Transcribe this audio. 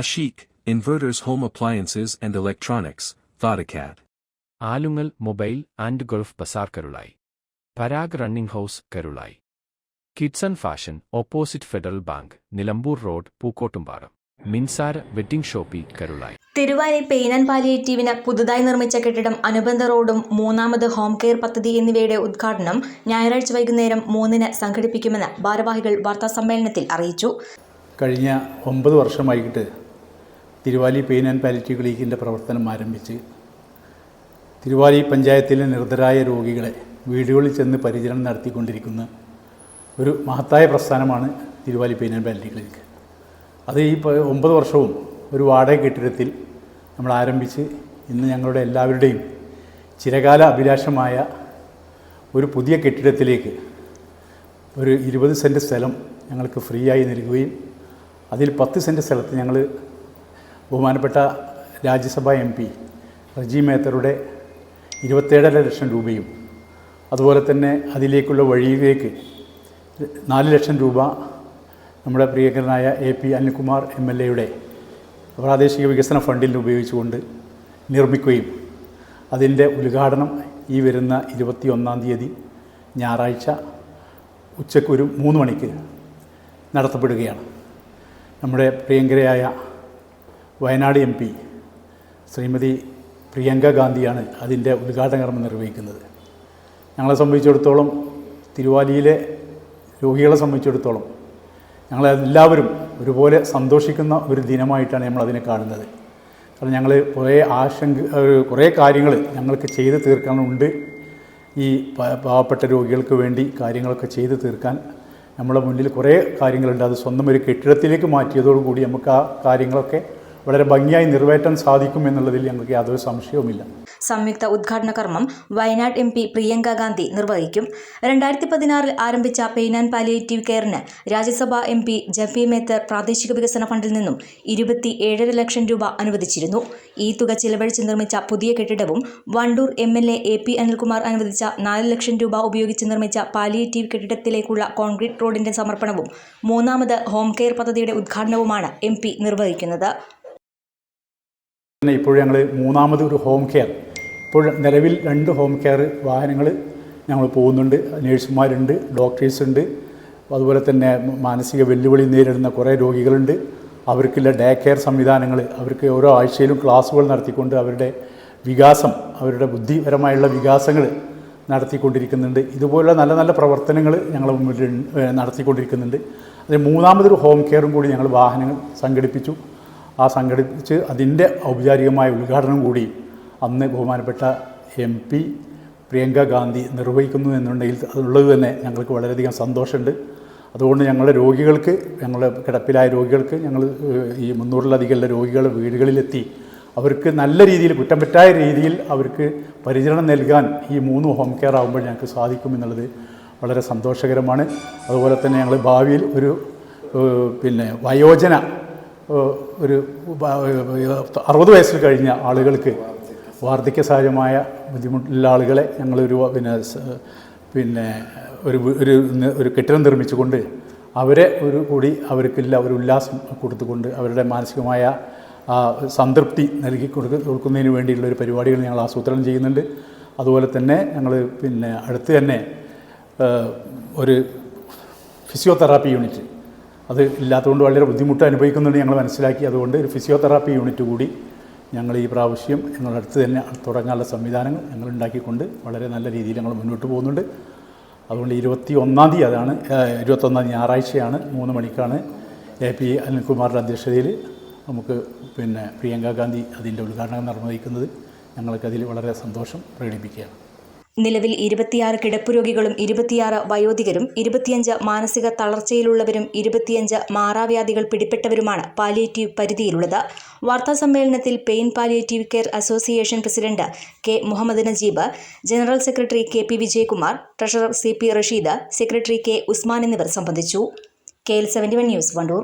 Ashik, Inverters home appliances and electronics Thodacat. Alungal mobile and Gulf bazaar Karulayi Parag running house Karulayi. Kidson fashion opposite federal bank Nilambur road Pookkottumpadam Minsara wedding shoppy Karulayi. Thiruvali pain and പാലിയേറ്റീവിന് പുതുതായി നിർമ്മിച്ച കെട്ടിടം അനുബന്ധ റോഡും മൂന്നാമത് home care പദ്ധതി എന്നിവയുടെ ഉദ്ഘാടനം ഞായറാഴ്ച വൈകുന്നേരം മൂന്നിന് സംഘടിപ്പിക്കുമെന്ന് ഭാരവാഹികൾ വാർത്താസമ്മേളനത്തിൽ അറിയിച്ചു. കഴിഞ്ഞ ഒമ്പത് വർഷമായിട്ട് തിരുവാലി പെയിൻ ആൻഡ് പാലിറ്റീവ് ക്ലിനിക്കിന്റെ പ്രവർത്തനം ആരംഭിച്ച് തിരുവാലി പഞ്ചായത്തിലെ നിർദ്ധരായ രോഗികളെ വീടുകളിൽ ചെന്ന് പരിചരണം നടത്തിക്കൊണ്ടിരിക്കുന്ന ഒരു മഹത്തായ പ്രസ്ഥാനമാണ് Thiruvali pain and palliative clinic അത് ഈ ഒമ്പത് വർഷവും ഒരു വാടക കെട്ടിടത്തിൽ നമ്മൾ ആരംഭിച്ച് ഇന്ന് ഞങ്ങളുടെ എല്ലാവരുടെയും ചിരകാല അഭിലാഷമായ ഒരു പുതിയ കെട്ടിടത്തിലേക്ക് ഒരു ഇരുപത് സെന്റ് സ്ഥലം ഞങ്ങൾക്ക് ഫ്രീ ആയി നൽകുകയും അതിൽ പത്ത് സെന്റ് സ്ഥലത്ത് ഞങ്ങൾ ബഹുമാനപ്പെട്ട രാജ്യസഭാ എം പി റജി മേത്തറുടെ ഇരുപത്തേഴര ലക്ഷം രൂപയും അതുപോലെ തന്നെ അതിലേക്കുള്ള വഴിയിലേക്ക് നാല് ലക്ഷം രൂപ നമ്മുടെ പ്രിയങ്കരനായ A P Anilkumar M L എയുടെ പ്രാദേശിക വികസന ഫണ്ടിൽ ഉപയോഗിച്ചുകൊണ്ട് നിർമ്മിക്കുകയും അതിന്റെ ഉദ്ഘാടനം ഈ വരുന്ന ഇരുപത്തി ഒന്നാം തീയതി ഞായറാഴ്ച ഉച്ചയ്ക്ക് മൂന്ന് മണിക്ക് നടത്തപ്പെടുകയാണ്. നമ്മുടെ പ്രിയങ്കരയായ വയനാട് എം പി ശ്രീമതി പ്രിയങ്ക ഗാന്ധിയാണ് അതിന്റെ ഉദ്ഘാടന കർമ്മം നിർവഹിക്കുന്നത്. ഞങ്ങളെ സംബന്ധിച്ചിടത്തോളം തിരുവാലിയിലെ രോഗികളെ സംബന്ധിച്ചിടത്തോളം ഞങ്ങളെല്ലാവരും ഒരുപോലെ സന്തോഷിക്കുന്ന ഒരു ദിനമായിട്ടാണ് നമ്മൾ അതിനെ കാണുന്നത്. കാരണം ഞങ്ങൾ കുറേ ആശങ്ക കുറേ കാര്യങ്ങൾ ഞങ്ങൾക്ക് ചെയ്ത് തീർക്കാനുണ്ട്. ഈ പാവപ്പെട്ട രോഗികൾക്ക് വേണ്ടി കാര്യങ്ങളൊക്കെ ചെയ്ത് തീർക്കാൻ നമ്മുടെ മുന്നിൽ കുറേ കാര്യങ്ങളുണ്ട്. അത് സ്വന്തം ഒരു കെട്ടിടത്തിലേക്ക് മാറ്റിയതോടുകൂടി നമുക്ക് ആ കാര്യങ്ങളൊക്കെ വളരെ ഭംഗിയായി നിറവേറ്റാൻ സാധിക്കും എന്നുള്ളതിൽ ഞങ്ങൾക്ക് യാതൊരു സംശയവുമില്ല. സംയുക്ത ഉദ്ഘാടന കർമ്മം വയനാട് എം പി പ്രിയങ്ക ഗാന്ധി നിർവഹിക്കും. രണ്ടായിരത്തി പതിനാറിൽ ആരംഭിച്ച പെയിൻ ആൻഡ് പാലിയേറ്റീവ് കെയറിന് രാജ്യസഭാ എം പി ജഫി മേത്തർ പ്രാദേശിക വികസന ഫണ്ടിൽ നിന്നും ഇരുപത്തി ഏഴര ലക്ഷം രൂപ അനുവദിച്ചിരുന്നു. ഈ തുക ചിലവഴിച്ച് നിർമ്മിച്ച പുതിയ കെട്ടിടവും Wandoor M L A A P Anilkumar അനുവദിച്ച നാല് ലക്ഷം രൂപ ഉപയോഗിച്ച് നിർമ്മിച്ച പാലിയേറ്റീവ് കെട്ടിടത്തിലേക്കുള്ള കോൺക്രീറ്റ് റോഡിന്റെ സമർപ്പണവും മൂന്നാമത് ഹോം കെയർ പദ്ധതിയുടെ ഉദ്ഘാടനവുമാണ് എം നിർവഹിക്കുന്നത്. പിന്നെ ഇപ്പോൾ ഞങ്ങൾ മൂന്നാമത് ഒരു ഹോം കെയർ ഇപ്പോൾ നിലവിൽ രണ്ട് ഹോം കെയർ വാഹനങ്ങൾ ഞങ്ങൾ പോകുന്നുണ്ട്. നേഴ്സുമാരുണ്ട് ഡോക്ടേഴ്സ് ഉണ്ട് അതുപോലെ തന്നെ മാനസിക വെല്ലുവിളി നേരിടുന്ന കുറേ രോഗികളുണ്ട്. അവർക്കുള്ള ഡേ കെയർ സംവിധാനങ്ങൾ അവർക്ക് ഓരോ ആഴ്ചയിലും ക്ലാസ്സുകൾ നടത്തിക്കൊണ്ട് അവരുടെ വികാസം അവരുടെ ബുദ്ധിപരമായുള്ള വികാസങ്ങൾ നടത്തിക്കൊണ്ടിരിക്കുന്നുണ്ട്. ഇതുപോലെ നല്ല നല്ല പ്രവർത്തനങ്ങൾ ഞങ്ങൾ മുന്നിൽ നടത്തിക്കൊണ്ടിരിക്കുന്നുണ്ട്. അതിൽ മൂന്നാമതൊരു ഹോം കെയറും കൂടി ഞങ്ങൾ വാഹനങ്ങൾ സംഘടിപ്പിച്ചു. ആ സംഘടിപ്പിച്ച് അതിന്റെ ഔപചാരികമായ ഉദ്ഘാടനം കൂടി അന്ന് ബഹുമാനപ്പെട്ട എം പി പ്രിയങ്ക ഗാന്ധി നിർവഹിക്കുന്നു എന്നുണ്ടെങ്കിൽ അതുള്ളത് തന്നെ ഞങ്ങൾക്ക് വളരെയധികം സന്തോഷമുണ്ട്. അതുകൊണ്ട് ഞങ്ങളുടെ രോഗികൾക്ക് ഞങ്ങളുടെ കിടപ്പിലായ രോഗികൾക്ക് ഞങ്ങൾ ഈ മുന്നൂറിലധികമുള്ള രോഗികൾ വീടുകളിലെത്തി അവർക്ക് നല്ല രീതിയിൽ കുറ്റം പറ്റായ രീതിയിൽ അവർക്ക് പരിചരണം നൽകാൻ ഈ മൂന്ന് ഹോം കെയർ ആകുമ്പോൾ ഞങ്ങൾക്ക് സാധിക്കും എന്നുള്ളത് വളരെ സന്തോഷകരമാണ്. അതുപോലെ തന്നെ ഞങ്ങൾ ഭാവിയിൽ ഒരു പിന്നെ വയോജന ഒരു അറുപത് വയസ്സിൽ കഴിഞ്ഞ ആളുകൾക്ക് വാർദ്ധക്യ സഹജമായ ബുദ്ധിമുട്ടുള്ള ആളുകളെ ഞങ്ങളൊരു പിന്നെ പിന്നെ ഒരു ഒരു ഒരു കെട്ടിടം നിർമ്മിച്ചുകൊണ്ട് അവരെ ഒരു കൂടി അവർക്കില്ല ഒരു ഉല്ലാസം കൊടുത്തുകൊണ്ട് അവരുടെ മാനസികമായ സംതൃപ്തി നൽകി കൊടുക്ക കൊടുക്കുന്നതിന് വേണ്ടിയുള്ള ഒരു പരിപാടികൾ ഞങ്ങൾ ആസൂത്രണം ചെയ്യുന്നുണ്ട്. അതുപോലെ തന്നെ ഞങ്ങൾ പിന്നെ അടുത്ത് തന്നെ ഒരു ഫിസിയോതെറാപ്പി യൂണിറ്റ് അത് ഇല്ലാത്തതുകൊണ്ട് വളരെ ബുദ്ധിമുട്ട് അനുഭവിക്കുന്നുണ്ട് ഞങ്ങൾ മനസ്സിലാക്കി. അതുകൊണ്ട് ഒരു ഫിസിയോതെറാപ്പി യൂണിറ്റ് കൂടി ഞങ്ങൾ ഈ പ്രാവശ്യം ഞങ്ങളുടെ അടുത്ത് തന്നെ തുടങ്ങാനുള്ള സംവിധാനങ്ങൾ ഞങ്ങൾ ഉണ്ടാക്കിക്കൊണ്ട് വളരെ നല്ല രീതിയിൽ ഞങ്ങൾ മുന്നോട്ട് പോകുന്നുണ്ട്. അതുകൊണ്ട് ഇരുപത്തി ഒന്നാം തീയതി അതാണ് ഇരുപത്തൊന്നാം തീയതി ഞായറാഴ്ചയാണ് മൂന്ന് മണിക്കാണ് എ പി അനിൽകുമാറിന്റെ അധ്യക്ഷതയിൽ നമുക്ക് പിന്നെ പ്രിയങ്ക ഗാന്ധി അതിന്റെ ഉദ്ഘാടനം നിർവഹിക്കുന്നത്. ഞങ്ങൾക്കതിൽ വളരെ സന്തോഷം പ്രകടിപ്പിക്കുകയാണ്. നിലവിൽ ഇരുപത്തിയാറ് കിടപ്പുരോഗികളും ഇരുപത്തിയാറ് വയോധികരും ഇരുപത്തിയഞ്ച് മാനസിക തളർച്ചയിലുള്ളവരും ഇരുപത്തിയഞ്ച് മാറാവ്യാധികൾ പിടിപ്പെട്ടവരുമാണ് പാലിയേറ്റീവ് പരിധിയിലുള്ളത്. വാർത്താ സമ്മേളനത്തിൽ pain palliative care association president K Muhammad Najeeb general secretary K P Vijayakumar treasurer C P Rasheed secretary K Usman എന്നിവർ സംബന്ധിച്ചു. K L seventy one news Wandoor.